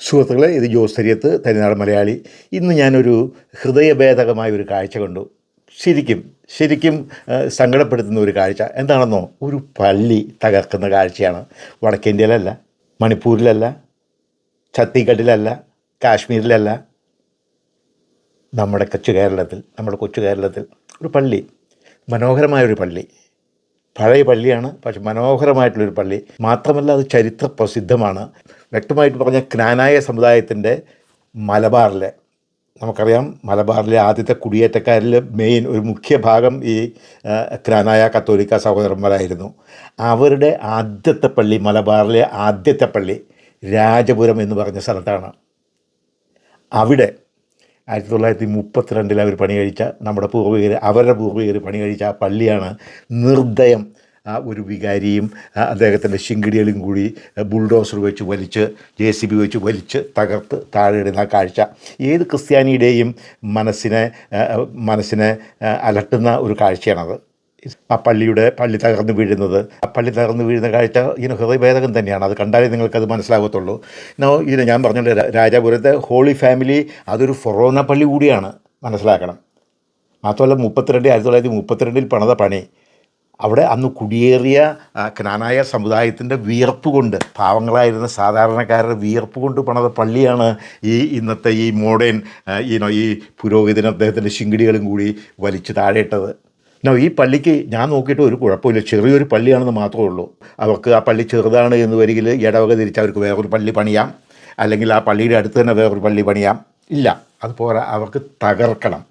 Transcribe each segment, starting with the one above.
സുഹൃത്തുക്കളെ ഇത് ജോസ് തരിയത്ത് തനിനാട് മലയാളി. ഇന്ന് ഞാനൊരു ഹൃദയഭേദകമായ ഒരു കാഴ്ച കണ്ടു. ശരിക്കും ശരിക്കും സങ്കടപ്പെടുത്തുന്ന ഒരു കാഴ്ച. എന്താണെന്നോ ഒരു പള്ളി തകർക്കുന്ന കാഴ്ചയാണ്. വടക്കേന്ത്യയിലല്ല മണിപ്പൂരിലല്ല ഛത്തീഗഡിലല്ല കാശ്മീരിലല്ല നമ്മുടെ കൊച്ചു കേരളത്തിൽ നമ്മുടെ കൊച്ചു കേരളത്തിൽ ഒരു പള്ളി. മനോഹരമായൊരു പള്ളി. പഴയ പള്ളിയാണ് പക്ഷെ മനോഹരമായിട്ടുള്ളൊരു പള്ളി. മാത്രമല്ല അത് ചരിത്ര പ്രസിദ്ധമാണ് വ്യക്തമായിട്ട് പറഞ്ഞ ക്നാനായ സമുദായത്തിന്റെ മലബാറിലെ നമുക്കറിയാം മലബാറിലെ ആദ്യത്തെ കുടിയേറ്റക്കാരിൽ മെയിൻ ഒരു മുഖ്യ ഭാഗം ഈ ക്നാനായ കത്തോലിക്ക സഹോദരന്മാരായിരുന്നു. അവരുടെ ആദ്യത്തെ പള്ളി മലബാറിലെ ആദ്യത്തെ പള്ളി രാജപുരം എന്ന് പറഞ്ഞ സ്ഥലത്താണ്. അവിടെ ആയിരത്തി തൊള്ളായിരത്തി മുപ്പത്തിരണ്ടിൽ അവർ പണി കഴിച്ച നമ്മുടെ പൂർവികർ അവരുടെ പൂർവികർ പണി കഴിച്ച ആ പള്ളിയാണ് നിർദ്ദയം. ആ ഒരു വികാരിയും അദ്ദേഹത്തിന്റെ ശിങ്കിടികളും കൂടി ബുൾഡോസർ വെച്ച് വലിച്ച് ജെ സി ബി വെച്ച് വലിച്ച് തകർത്ത് താഴെയിടുന്ന കാഴ്ച. ഏത് ക്രിസ്ത്യാനിയുടെയും മനസ്സിനെ മനസ്സിനെ അലട്ടുന്ന ഒരു കാഴ്ചയാണത്. ആ പള്ളിയുടെ പള്ളി തകർന്നു വീഴുന്നത്. ആ പള്ളി തകർന്നു വീഴുന്ന കാഴ്ച ഇങ്ങനെ ഹൃദയഭേദകം തന്നെയാണ്. അത് കണ്ടാലേ നിങ്ങൾക്കത് മനസ്സിലാകത്തുള്ളൂ ഇത് ഞാൻ പറഞ്ഞല്ലോ രാജാപുരത്തെ ഹോളി ഫാമിലി അതൊരു ഫൊറോന പള്ളി കൂടിയാണ്. മനസ്സിലാക്കണം. മാത്രമല്ല മുപ്പത്തിരണ്ട് ആയിരത്തി തൊള്ളായിരത്തി മുപ്പത്തിരണ്ടിൽ പണിത പണി. അവിടെ അന്ന് കുടിയേറിയ ക്നാനായ സമുദായത്തിന്റെ വിയർപ്പ് കൊണ്ട് പാവങ്ങളായിരുന്ന സാധാരണക്കാരുടെ വിയർപ്പ് കൊണ്ട് പണിത പള്ളിയാണ് ഈ ഇന്നത്തെ ഈ മോഡേൺ ഈ ഈ പുരോഹിതൻ അദ്ദേഹത്തിന്റെ ശിങ്കിടികളും കൂടി വലിച്ചു താഴെയിട്ടത്. നോ ഈ പള്ളിക്ക് ഞാൻ നോക്കിയിട്ട് ഒരു കുഴപ്പമില്ല. ചെറിയൊരു പള്ളിയാണെന്ന് മാത്രമേ ഉള്ളൂ. അവർക്ക് ആ പള്ളി ചെറുതാണ് എന്ന് വരികിൽ ഇടവക തിരിച്ച് അവർക്ക് വേറൊരു പള്ളി പണിയാം. അല്ലെങ്കിൽ ആ പള്ളിയുടെ അടുത്ത് തന്നെ വേറൊരു പള്ളി പണിയാം. ഇല്ല. അതുപോലെ അവർക്ക് തകർക്കണം.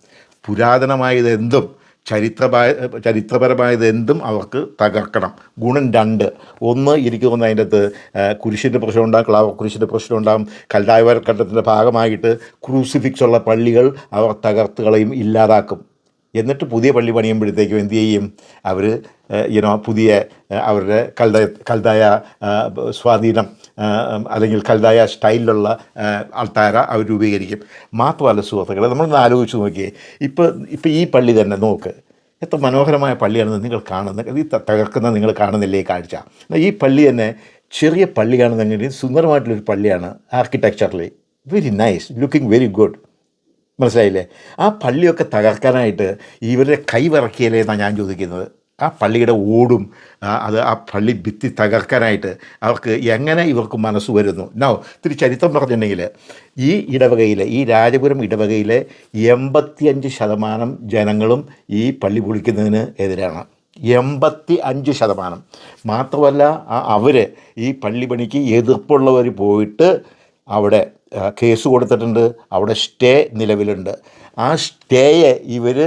പുരാതനമായത് എന്തും ചരിത്രമായ ചരിത്രപരമായത് എന്തും അവർക്ക് തകർക്കണം. ഗുണം രണ്ട്. ഒന്ന് എനിക്ക് തോന്നുന്നു അതിന്റെ അകത്ത് കുരിശിന്റെ പ്രശ്നം ഉണ്ടാകും ക്ലാവ് കുരിശിന്റെ പ്രശ്നം ഉണ്ടാകും കൽതായവരക്കട്ടത്തിന്റെ ഭാഗമായിട്ട് ക്രൂസിഫിക്സ് ഉള്ള പള്ളികൾ അവർ തകർത്ത് കളയും ഇല്ലാതാക്കും. എന്നിട്ട് പുതിയ പള്ളി പണിയുമ്പോഴത്തേക്കും എന്ത് ചെയ്യും? അവർ യുനോ പുതിയ അവരുടെ കൽദായ കൽതായ സ്വാധീനം അല്ലെങ്കിൽ കൽതായ സ്റ്റൈലിലുള്ള ആൾത്താര അവർ രൂപീകരിക്കും. മാത്രമല്ല സുഹൃത്തുക്കളെ നമ്മളൊന്ന് ആലോചിച്ച് നോക്കിയേ. ഇപ്പോൾ ഇപ്പോൾ ഈ പള്ളി തന്നെ നോക്ക്. എത്ര മനോഹരമായ പള്ളിയാണെന്ന് നിങ്ങൾ കാണുന്നത്. ഈ തകർക്കുന്ന നിങ്ങൾ കാണുന്നില്ലേ കാഴ്ച? ഈ പള്ളി തന്നെ ചെറിയ പള്ളിയാണെന്നെങ്കിലും സുന്ദരമായിട്ടുള്ളൊരു പള്ളിയാണ് ആർക്കിടെക്ചറിൽ very nice looking very good മനസ്സിലായില്ലേ? ആ പള്ളിയൊക്കെ തകർക്കാനായിട്ട് ഇവരുടെ കൈവിറക്കിയല്ലേ എന്നാണ് ഞാൻ ചോദിക്കുന്നത്. ആ പള്ളിയുടെ ഓടും അത് ആ പള്ളി ഭിത്തി തകർക്കാനായിട്ട് അവർക്ക് എങ്ങനെ ഇവർക്ക് മനസ്സ് വരുന്നു? നോ ഇത്തിരി ചരിത്രം പറഞ്ഞിട്ടുണ്ടെങ്കിൽ ഈ ഇടവകയിലെ ഈ രാജപുരം ഇടവകയിലെ എൺപത്തിയഞ്ച് ശതമാനം ജനങ്ങളും ഈ പള്ളി പൊളിക്കുന്നതിന് എതിരാണ്. എൺപത്തി അഞ്ച് ശതമാനം. മാത്രമല്ല അവർ ഈ പള്ളി പണിക്ക് എതിർപ്പുള്ളവർ പോയിട്ട് അവിടെ കേസ് കൊടുത്തിട്ടുണ്ട്. അവിടെ സ്റ്റേ നിലവിലുണ്ട്. ആ സ്റ്റേയെ ഇവർ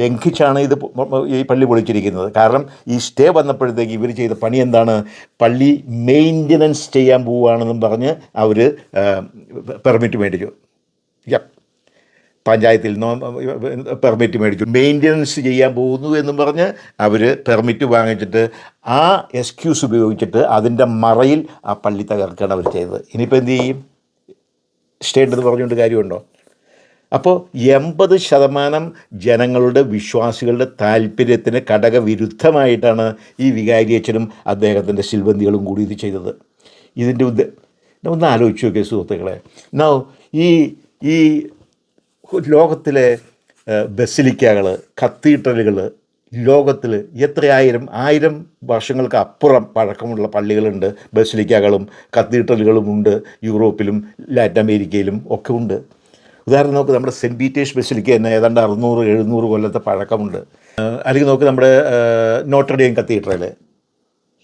ലംഘിച്ചാണ് ഇത് ഈ പള്ളി പൊളിച്ചിരിക്കുന്നത്. കാരണം ഈ സ്റ്റേ വന്നപ്പോഴത്തേക്ക് ഇവർ ചെയ്ത പണി എന്താണ്? പള്ളി മെയിന്റനൻസ് ചെയ്യാൻ പോവുകയാണെന്നും പറഞ്ഞ് അവർ പെർമിറ്റ് മേടിച്ചു. പഞ്ചായത്തിൽ നിന്നോ പെർമിറ്റ് മേടിച്ചു. മെയിന്റനൻസ് ചെയ്യാൻ പോകുന്നു എന്നും പറഞ്ഞ് അവർ പെർമിറ്റ് വാങ്ങിച്ചിട്ട് ആ എക്സ്ക്യൂസ് ഉപയോഗിച്ചിട്ട് അതിന്റെ മറയിൽ ആ പള്ളി തകർക്കുകയാണ് അവർ ചെയ്തത്. ഇനിയിപ്പോൾ എന്ത് ചെയ്യും? സ്റ്റേറ്റ് എന്ന് പറഞ്ഞുകൊണ്ട് കാര്യമുണ്ടോ? അപ്പോൾ എൺപത് ശതമാനം ജനങ്ങളുടെ വിശ്വാസികളുടെ താല്പര്യത്തിന് ഘടകവിരുദ്ധമായിട്ടാണ് ഈ വികാരിയച്ഛനും അദ്ദേഹത്തിന്റെ ശിൽബന്ധികളും കൂടി ഇത് ചെയ്തത്. ഇതിന്റെ ഉദ്ദേ ഒന്ന് ആലോചിച്ച് നോക്കിയ സുഹൃത്തുക്കളെ. നോ ഈ ഈ ലോകത്തിലെ ബസിലിക്കകൾ കത്തീഡ്രലുകൾ ലോകത്തിൽ എത്രയായിരം ആയിരം വർഷങ്ങൾക്ക് അപ്പുറം പഴക്കമുള്ള പള്ളികളുണ്ട്. ബസിലിക്കകളും കത്തീഡ്രലുകളും ഉണ്ട്. യൂറോപ്പിലും ലാറ്റിൻ അമേരിക്കയിലും ഒക്കെ ഉണ്ട്. ഉദാഹരണം നോക്ക് നമ്മുടെ സെന്റ് പീറ്റേഴ്സ് ബസിലിക്ക തന്നെ ഏതാണ്ട് അറുന്നൂറ് എഴുന്നൂറ് കൊല്ലത്തെ പഴക്കമുണ്ട്. അല്ലെങ്കിൽ നോക്ക് നമ്മുടെ നോട്ടർഡെയും കത്തീഡ്രൽ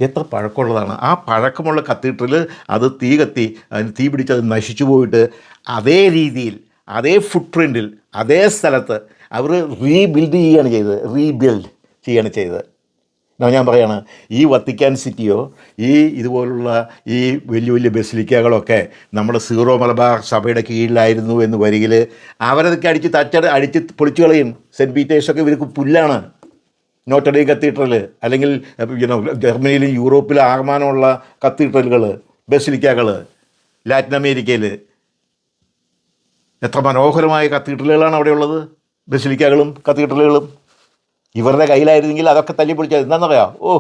എത്ര പഴക്കമുള്ളതാണ്. ആ പഴക്കമുള്ള കത്തീഡ്രൽ അത് തീ കത്തി അതിന് തീ പിടിച്ച് അത് നശിച്ചു പോയിട്ട് അതേ രീതിയിൽ അതേ ഫുട് പ്രിന്റിൽ അതേ സ്ഥലത്ത് അവർ റീബിൽഡ് ചെയ്യുകയാണ് ചെയ്തത്. റീബിൽഡ് ചെയ്യുകയാണ് ചെയ്തത്. എന്നാ ഞാൻ പറയാണ് ഈ വത്തിക്കാൻ സിറ്റിയോ ഈ ഇതുപോലുള്ള ഈ വലിയ വലിയ ബസിലിക്കകളൊക്കെ നമ്മുടെ സീറോ മലബാർ സഭയുടെ കീഴിലായിരുന്നു എന്ന് വരികിൽ അവരതൊക്കെ അടിച്ച് തച്ചട അടിച്ച് പൊളിച്ചു കളയും. സെന്റ് പീറ്റേഴ്സൊക്കെ ഇവർക്ക് പുല്ലാണ്. നോട്ടഡി കത്തീഡ്രൽ അല്ലെങ്കിൽ ജർമ്മനിയിലും യൂറോപ്പിലും ആകമാനമുള്ള കത്തീഡ്രലുകൾ ബസിലിക്കകൾ ലാറ്റിൻ അമേരിക്കയിൽ എത്ര മനോഹരമായ കത്തീഡ്രലുകളാണ് അവിടെയുള്ളത്? ബസിലിക്കകളും കത്തീഡ്രലുകളും. ഇവരുടെ കയ്യിലായിരുന്നെങ്കിൽ അതൊക്കെ തല്ലി പൊളിച്ചത് എന്താണെന്നറിയാം ഓ.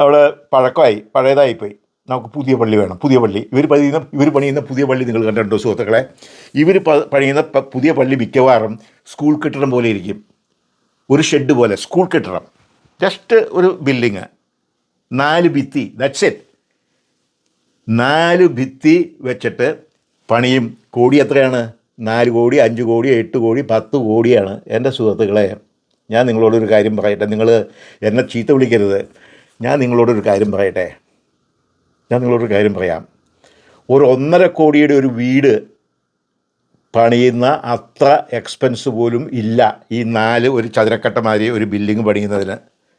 അവിടെ പഴക്കമായി പഴയതായിപ്പോയി. നമുക്ക് പുതിയ പള്ളി വേണം പുതിയ പള്ളി. ഇവർ പണിയുന്ന ഇവർ പണിയുന്ന പുതിയ പള്ളി നിങ്ങൾ കണ്ടിട്ടുണ്ടോ സുഹൃത്തുക്കളെ? ഇവർ പണിയുന്ന പുതിയ പള്ളി മിക്കവാറും സ്കൂൾ കെട്ടിടം പോലെ ഇരിക്കും. ഒരു ഷെഡ് പോലെ സ്കൂൾ കെട്ടിടം. ജസ്റ്റ് ഒരു ബിൽഡിങ് നാല് ഭിത്തി. ദറ്റ്സ് ഇറ്റ് നാല് ഭിത്തി വെച്ചിട്ട് പണിയും. കോടി എത്രയാണ്? നാല് കോടി അഞ്ച് കോടി എട്ട് കോടി പത്ത് കോടിയാണ് എന്റെ സുഹൃത്തുക്കളെ. ഞാൻ നിങ്ങളോടൊരു കാര്യം പറയട്ടെ. നിങ്ങൾ എന്നെ ചീത്ത വിളിക്കരുത്. ഞാൻ നിങ്ങളോടൊരു കാര്യം പറയട്ടെ. ഞാൻ നിങ്ങളോടൊരു കാര്യം പറയാം. ഒരു ഒന്നര കോടിയുടെ ഒരു വീട് പണിയുന്ന അത്ര എക്സ്പെൻസ് പോലും ഇല്ല ഈ നാല് ഒരു ചതുരക്കട്ടമാതിരി ഒരു ബിൽഡിങ് പണിയുന്നതിന്.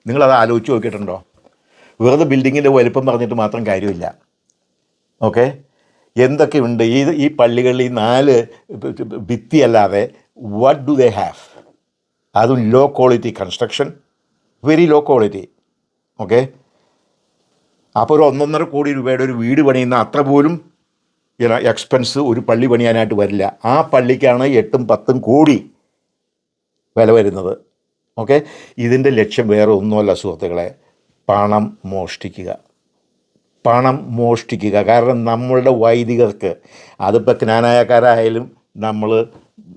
നിങ്ങളത് ആലോചിച്ച് നോക്കിയിട്ടുണ്ടോ? വെറുതെ ബിൽഡിങ്ങിന്റെ വലുപ്പം പറഞ്ഞിട്ട് മാത്രം കാര്യമില്ല. ഓക്കെ എന്തൊക്കെയുണ്ട് ഈ ഈ പള്ളികളിൽ ഈ നാല് ഭിത്തി അല്ലാതെ വാട്ട് ഡു ദേ ഹാവ് അതും low quality construction very low quality okay അപ്പോൾ ഒരു ഒന്നൊന്നര കോടി രൂപയുടെ ഒരു വീട് പണിയുന്ന അത്ര പോലും എക്സ്പെൻസ് ഒരു പള്ളി പണിയാനായിട്ട് വരില്ല. ആ പള്ളിക്കാണ് എട്ടും പത്തും കോടി വില വരുന്നത്. ഓക്കെ ഇതിന്റെ ലക്ഷ്യം വേറെ ഒന്നുമല്ല സുഹൃത്തുക്കളെ പണം മോഷ്ടിക്കുക. പണം മോഷ്ടിക്കുക. കാരണം നമ്മളുടെ വൈദികർക്ക് അതിപ്പോൾ ജ്ഞാനായക്കാരായാലും നമ്മൾ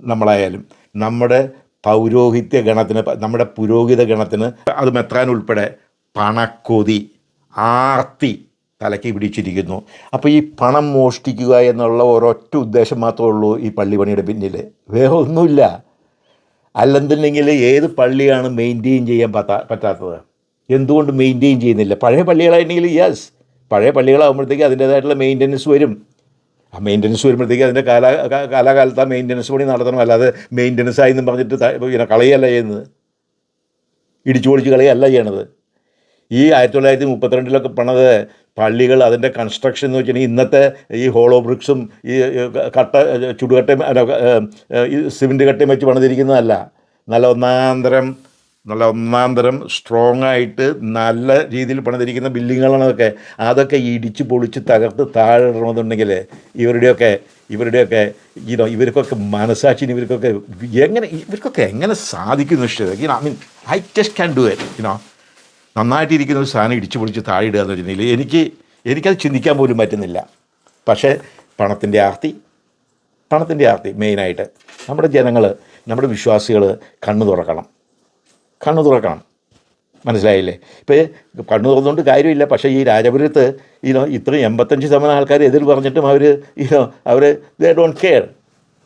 നമ്മളായാലും നമ്മുടെ പൗരോഹിത്യ ഗണത്തിന് നമ്മുടെ പുരോഹിത ഗണത്തിന് അത് മെത്രാൻ ഉൾപ്പെടെ പണക്കൊതി ആർത്തി തലയ്ക്ക് പിടിച്ചിരിക്കുന്നു. അപ്പോൾ ഈ പണം മോഷ്ടിക്കുക എന്നുള്ള ഒരൊറ്റ ഉദ്ദേശം മാത്രമേ ഉള്ളൂ ഈ പള്ളി പണിയുടെ പിന്നിൽ വേറെ ഒന്നുമില്ല അല്ലെന്നുണ്ടെങ്കിൽ ഏത് പള്ളിയാണ് മെയിന്റെയിൻ ചെയ്യാൻ പറ്റാ പറ്റാത്തത്? എന്തുകൊണ്ട് മെയിന്റെയിൻ ചെയ്യുന്നില്ല? പഴയ പള്ളികളായിരുന്നെങ്കിൽ യെസ്. പഴയ പള്ളികളാകുമ്പോഴത്തേക്ക് അതിന്റേതായിട്ടുള്ള മെയിന്റനൻസ് വരും. ആ മെയിന്റനൻസ് വരുമ്പോഴത്തേക്ക് അതിന്റെ കാല കാലാകാലത്ത് ആ മെയിന്റനൻസ് പണി നടത്തണം. അല്ലാതെ മെയിന്റനൻസ് ആയി എന്നും പറഞ്ഞിട്ട് പിന്നെ കളയല്ല ചെയ്യുന്നത്. ഇടിച്ചു പൊളിച്ച് കളയല്ല ചെയ്യണത്. ഈ ആയിരത്തി തൊള്ളായിരത്തി മുപ്പത്തിരണ്ടിലൊക്കെ പണത് പള്ളികൾ അതിന്റെ കൺസ്ട്രക്ഷൻ എന്ന് വെച്ചിട്ടുണ്ടെങ്കിൽ ഇന്നത്തെ ഈ ഹോളോ ബ്രിക്സും ഈ കട്ട ചുടുകട്ടയും സിമെന്റ് കട്ടയും വെച്ച് പണിതിരിക്കുന്നതല്ല. നല്ല ഒന്നാന്തരം നല്ല ഒന്നാന്തരം സ്ട്രോങ് ആയിട്ട് നല്ല രീതിയിൽ പണിതിരിക്കുന്ന ബിൽഡിങ്ങുകളാണ് അതൊക്കെ ഇടിച്ച് പൊളിച്ച് തകർത്ത് താഴെ ഇടണമെന്നുണ്ടെങ്കിൽ ഇവരുടെയൊക്കെ ഇവരുടെയൊക്കെ ഈനോ ഇവർക്കൊക്കെ മനസാക്ഷിന് ഇവർക്കൊക്കെ എങ്ങനെ ഇവർക്കൊക്കെ എങ്ങനെ സാധിക്കുന്നു ഇഷ്ടം I mean I just can do it ഇനോ നന്നായിട്ടിരിക്കുന്ന ഒരു സാധനം ഇടിച്ച് പൊളിച്ച് താഴെ ഇടുക എന്ന് വെച്ചിട്ടുണ്ടെങ്കിൽ എനിക്ക് എനിക്കത് ചിന്തിക്കാൻ പോലും പറ്റുന്നില്ല. പക്ഷേ പണത്തിന്റെ ആർത്തി പണത്തിന്റെ ആർത്തി മെയിനായിട്ട്. നമ്മുടെ ജനങ്ങൾ നമ്മുടെ വിശ്വാസികൾ കണ്ണു തുറക്കണം. കണ്ണു തുറക്കണം. മനസ്സിലായില്ലേ? ഇപ്പോൾ കണ്ണു തുറന്നുകൊണ്ട് കാര്യമില്ല. പക്ഷേ ഈ രാജപുരത്ത് ഈനോ ഇത്രയും എൺപത്തഞ്ച് ശതമാനം ആൾക്കാർ എതിർ പറഞ്ഞിട്ടും അവർ ഈനോ അവർ ദേ ഡോണ്ട് കെയർ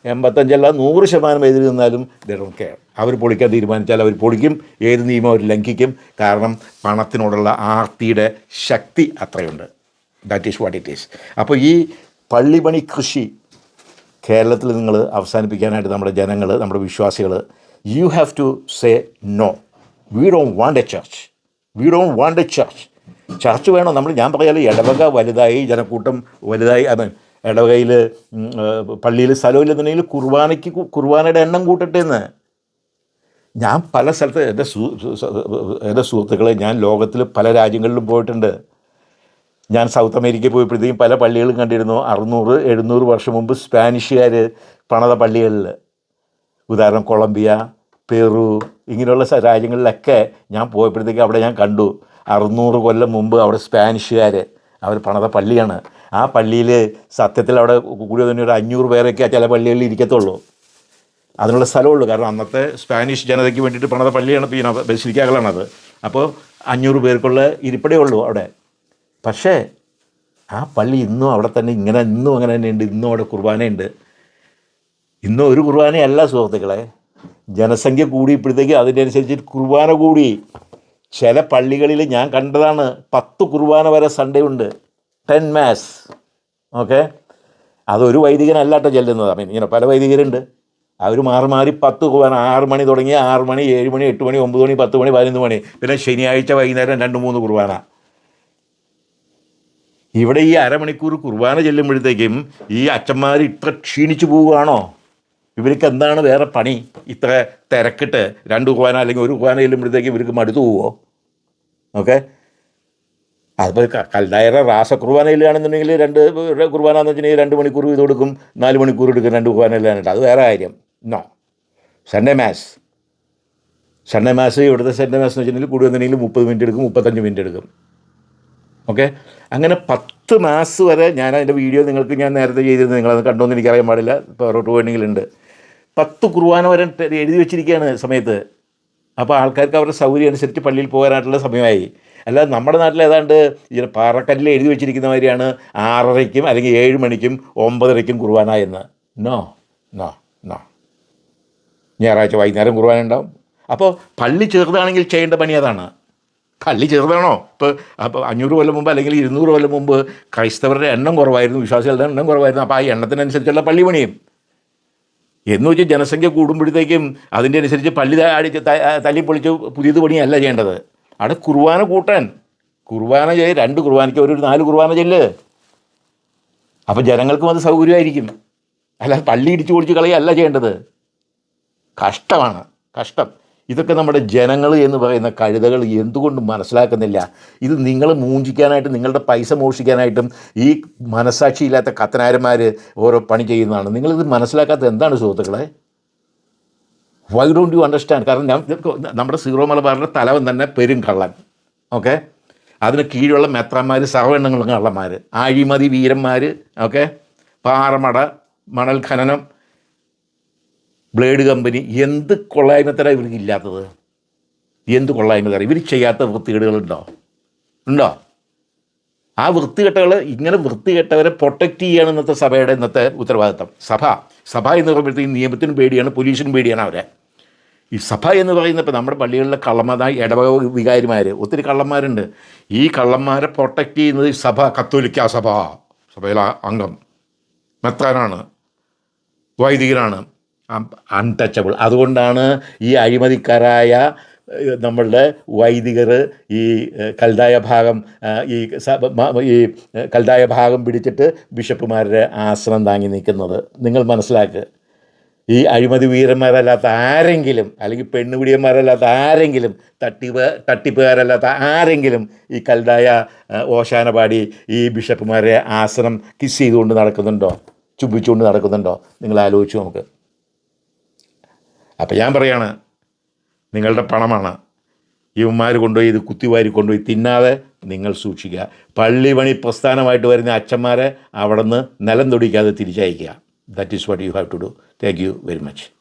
എൺപത്തഞ്ചല്ല നൂറ് ശതമാനം എതിർ നിന്നാലും ദേ ഡോണ്ട് കെയർ അവർ പൊളിക്കാൻ തീരുമാനിച്ചാൽ അവർ പൊളിക്കും. ഏത് നിയമം അവർ ലംഘിക്കും. കാരണം പണത്തിനോടുള്ള ആർത്തിയുടെ ശക്തി അത്രയുണ്ട്. That is what it is അപ്പോൾ ഈ പള്ളിപണി കൃഷി കേരളത്തിൽ നിങ്ങൾ അവസാനിപ്പിക്കാനായിട്ട് നമ്മുടെ ജനങ്ങൾ നമ്മുടെ വിശ്വാസികൾ you have to say no we don't want a church we don't want a church church വേണം. നമ്മൾ ഞാൻ പറയാലോ ഇടവക വലുതായി ജനക്കൂട്ടം വലുതായി അത് ഇടവകയിൽ പള്ളിയിൽ സ്ഥലമില്ലെന്നുണ്ടെങ്കിൽ കുർബാനയ്ക്ക് കുർബാനയുടെ എണ്ണം കൂട്ടട്ടെ എന്ന്. ഞാൻ പല സ്ഥലത്ത് എന്റെ സു- എന്റെ സുഹൃത്തുക്കളെ ഞാൻ ലോകത്തിൽ പല രാജ്യങ്ങളിലും പോയിട്ടുണ്ട്. ഞാൻ സൗത്ത് അമേരിക്കയിൽ പോയപ്പോഴത്തേക്കും പല പള്ളികളും കണ്ടിരുന്നു. അറുന്നൂറ് എഴുന്നൂറ് വർഷം മുമ്പ് സ്പാനിഷുകാർ പണത പള്ളികളിൽ ഉദാഹരണം കൊളംബിയ പെറു ഇങ്ങനെയുള്ള രാജ്യങ്ങളിലൊക്കെ ഞാൻ പോയപ്പോഴത്തേക്ക് അവിടെ ഞാൻ കണ്ടു. അറുന്നൂറ് കൊല്ലം മുമ്പ് അവിടെ സ്പാനിഷുകാർ അവർ പണിത പള്ളിയാണ്. ആ പള്ളിയിൽ സത്യത്തിൽ അവിടെ കൂടി തന്നെ ഒരു അഞ്ഞൂറ് പേരൊക്കെ ചില പള്ളികളിൽ ഇരിക്കത്തുള്ളൂ. അതിനുള്ള സ്ഥലമുള്ളൂ. കാരണം അന്നത്തെ സ്പാനിഷ് ജനതയ്ക്ക് വേണ്ടിയിട്ട് പണിത പള്ളിയാണ് പിന്നെ ബസിലിക്കകളാണത്. അപ്പോൾ അഞ്ഞൂറ് പേർക്കുള്ള ഇരിപ്പടേ ഉള്ളൂ അവിടെ. പക്ഷേ ആ പള്ളി ഇന്നും അവിടെ തന്നെ ഇങ്ങനെ ഇന്നും അങ്ങനെ തന്നെയുണ്ട്. ഇന്നും അവിടെ കുർബാനയുണ്ട്. ഇന്നും ഒരു കുർബാനയല്ല സുഹൃത്തുക്കളെ. ജനസംഖ്യ കൂടിയപ്പോഴത്തേക്ക് അതിനനുസരിച്ച് കുർബാന കൂടി. ചില പള്ളികളിൽ ഞാൻ കണ്ടതാണ് പത്ത് കുർബാന വരെ സൺഡേ ഉണ്ട്. ടെൻ മാസ് ഓക്കെ അതൊരു വൈദികനല്ലാട്ടോ ചെല്ലുന്നത്. അപ്പം ഇങ്ങനെ പല വൈദികരുണ്ട്. അവർ മാറി മാറി പത്ത് കുർബാന ആറ് മണി തുടങ്ങി ആറ് മണി ഏഴ് മണി എട്ട് മണി ഒമ്പത് മണി പത്ത് മണി പതിനൊന്ന് മണി. പിന്നെ ശനിയാഴ്ച വൈകുന്നേരം രണ്ട് മൂന്ന് കുർബാന. ഇവിടെ ഈ അരമണിക്കൂർ കുർബാന ചെല്ലുമ്പോഴത്തേക്കും ഈ അച്ഛന്മാർ ഇത്ര ക്ഷീണിച്ചു പോവുകയാണോ? ഇവർക്ക് എന്താണ് വേറെ പണി? ഇത്ര തിരക്കിട്ട് രണ്ട് കുവാന അല്ലെങ്കിൽ ഒരു കുവാന ചെല്ലുമ്പോഴത്തേക്ക് ഇവർക്ക് മടുത്തു പോവോ? ഓക്കെ. അതിപ്പോൾ കൽഡായറ റാസ കുർബാന ഇല്ലാണെന്നുണ്ടെങ്കിൽ രണ്ട് കുർബാന എന്ന് വെച്ചിട്ടുണ്ടെങ്കിൽ രണ്ട് മണിക്കൂർ ഇത് കൊടുക്കും നാല് മണിക്കൂർ എടുക്കും രണ്ട് കുർബാന ഇല്ലാണ്ട് അത് വേറെ കാര്യം. No. Sunday mass Sunday mass ഇവിടുത്തെ സൺഡേ മാസ് എന്ന് വെച്ചിട്ടുണ്ടെങ്കിൽ കൂടി വന്നിട്ടുണ്ടെങ്കിൽ മുപ്പത് മിനിറ്റ് എടുക്കും മുപ്പത്തഞ്ച് മിനിറ്റ് എടുക്കും. ഓക്കെ. അങ്ങനെ പത്ത് മാസ് വരെ ഞാൻ അതിന്റെ വീഡിയോ നിങ്ങൾക്ക് ഞാൻ നേരത്തെ ചെയ്തിരുന്നു നിങ്ങളത് കണ്ടോന്ന് എനിക്കറിയാൻ പാടില്ല. ഇപ്പോൾ റോട്ട് വേണമെങ്കിലുണ്ട് പത്ത് കുർബാന വരെ എഴുതി വെച്ചിരിക്കുകയാണ് സമയത്ത്. അപ്പോൾ ആൾക്കാർക്ക് അവരുടെ സൗകര്യം അനുസരിച്ച് പള്ളിയിൽ പോകാനായിട്ടുള്ള സമയമായി. അല്ലാതെ നമ്മുടെ നാട്ടിൽ ഏതാണ്ട് ഇങ്ങനെ പാറക്കല്ലിൽ എഴുതി വെച്ചിരിക്കുന്ന മാതിരിയാണ് ആറരയ്ക്കും അല്ലെങ്കിൽ ഏഴ് മണിക്കും ഒമ്പതരയ്ക്കും കുർബാന എന്ന്. No no no. ഞായറാഴ്ച വൈകുന്നേരം കുർബാന ഉണ്ടാവും. അപ്പോൾ പള്ളി ചെറുതാണെങ്കിൽ ചെയ്യേണ്ട പണി അതാണ്. പള്ളി ചെറുതാണോ? ഇപ്പോൾ അപ്പോൾ അഞ്ഞൂറ് കൊല്ലം മുമ്പ് അല്ലെങ്കിൽ ഇരുന്നൂറ് കൊല്ലം മുമ്പ് ക്രൈസ്തവരുടെ എണ്ണം കുറവായിരുന്നു. വിശ്വാസികളുടെ എണ്ണം കുറവായിരുന്നു. അപ്പോൾ ആ എണ്ണത്തിനനുസരിച്ചുള്ള പള്ളി പണിയും. എന്ന് വെച്ച് ജനസംഖ്യ കൂടുമ്പോഴത്തേക്കും അതിന്റെ അനുസരിച്ച് പള്ളി അടിച്ച് തല്ലി പൊളിച്ച് പുതിയത് പണിയല്ല ചെയ്യേണ്ടത്. അവിടെ കുർബാന കൂട്ടാൻ. കുർബാന ചെയ്ത് രണ്ട് കുർബാനയ്ക്ക് ഒരു നാല് കുർബാന ചെല്ല്. അപ്പോൾ ജനങ്ങൾക്കും അത് സൗകര്യമായിരിക്കും. അല്ലാതെ പള്ളി ഇടിച്ചു പൊളിച്ച് കളയല്ല ചെയ്യേണ്ടത്. കഷ്ടമാണ്. കഷ്ടം. ഇതൊക്കെ നമ്മുടെ ജനങ്ങൾ എന്ന് പറയുന്ന കഴുതകൾ എന്തുകൊണ്ട് മനസ്സിലാക്കുന്നില്ല. ഇത് നിങ്ങൾ മൂഞ്ചിക്കാനായിട്ട് നിങ്ങളുടെ പൈസ മോഷിക്കാനായിട്ടും ഈ മനസാക്ഷിയില്ലാത്ത കത്തനാരന്മാർ ഓരോ പണി ചെയ്യുന്നതാണ്. നിങ്ങളിത് മനസ്സിലാക്കാത്ത എന്താണ് സുഹൃത്തുക്കളെ? വൈ ഡോണ്ട് യു അണ്ടർസ്റ്റാൻഡ് കാരണം ഞാൻ നമ്മുടെ സീറോ മലബാറിന്റെ തലവൻ തന്നെ പെരും കള്ളൻ. ഓക്കെ അതിന് കീഴിലുള്ള മെത്രാന്മാർ സഹവെണ്ണങ്ങളും കള്ളന്മാർ ആഴിമതി വീരന്മാർ ഓക്കെ പാറമട മണൽ ഖനനം ബ്ലേഡ് കമ്പനി എന്ത് കൊള്ളായ്മത്തര ഇവർക്ക് ഇല്ലാത്തത്? എന്ത് കൊള്ളായ്മ തരാം ഇവർ ചെയ്യാത്ത വൃത്തികേടുകളുണ്ടോ? ഉണ്ടോ? ആ വൃത്തികെട്ടകൾ ഇങ്ങനെ വൃത്തികെട്ടവരെ പ്രൊട്ടക്റ്റ് ചെയ്യാണ് ഇന്നത്തെ സഭയുടെ ഇന്നത്തെ ഉത്തരവാദിത്തം. സഭ. സഭ എന്ന് പറയുമ്പോഴത്തേക്കും നിയമത്തിനും പേടിയാണ് പോലീസിനും പേടിയാണ് അവരെ. ഈ സഭ എന്ന് പറയുന്ന ഇപ്പോൾ നമ്മുടെ പള്ളികളിലെ കള്ളന്മാർ ഇടവക വികാരിമാർ ഒത്തിരി കള്ളന്മാരുണ്ട്. ഈ കള്ളന്മാരെ പ്രൊട്ടക്റ്റ് ചെയ്യുന്നത് സഭ കത്തോലിക്ക സഭ സഭയിലെ അംഗം. മെത്രാനാണ് വൈദികനാണ്. അൺടച്ചബിൾ അതുകൊണ്ടാണ് ഈ അഴിമതിക്കാരായ നമ്മളുടെ വൈദികർ ഈ കൽതായ ഭാഗം ഈ ഈ കൽതായ ഭാഗം പിടിച്ചിട്ട് ബിഷപ്പുമാരുടെ ആശ്രമം താങ്ങി നിൽക്കുന്നത്. നിങ്ങൾ മനസ്സിലാക്കുക ഈ അഴിമതി വീരന്മാരല്ലാത്ത ആരെങ്കിലും അല്ലെങ്കിൽ പെണ്ണുപിടിയന്മാരല്ലാത്ത ആരെങ്കിലും തട്ടിപ്പ് തട്ടിപ്പുകാരല്ലാത്ത ആരെങ്കിലും ഈ കൽതായ ഓശാനപാടി ഈ ബിഷപ്പുമാരെ ആസനം കിസ് ചെയ്തുകൊണ്ട് നടക്കുന്നുണ്ടോ? ചുംബിച്ചുകൊണ്ട് നടക്കുന്നുണ്ടോ? നിങ്ങൾ ആലോചിച്ചു നമുക്ക് അപ്പം ഞാൻ പറയാണ് നിങ്ങളുടെ പണമാണ്. ഇവന്മാർ കൊണ്ടുപോയി ഇത് കുത്തിവാരി കൊണ്ടുപോയി തിന്നാതെ നിങ്ങൾ സൂക്ഷിക്കുക. പള്ളി പണി പ്രസ്ഥാനമായിട്ട് വരുന്ന അച്ഛന്മാരെ അവിടെ നിന്ന് നിലം തൊടിക്കാതെ തിരിച്ചയക്കുക. That is what you have to do thank you very much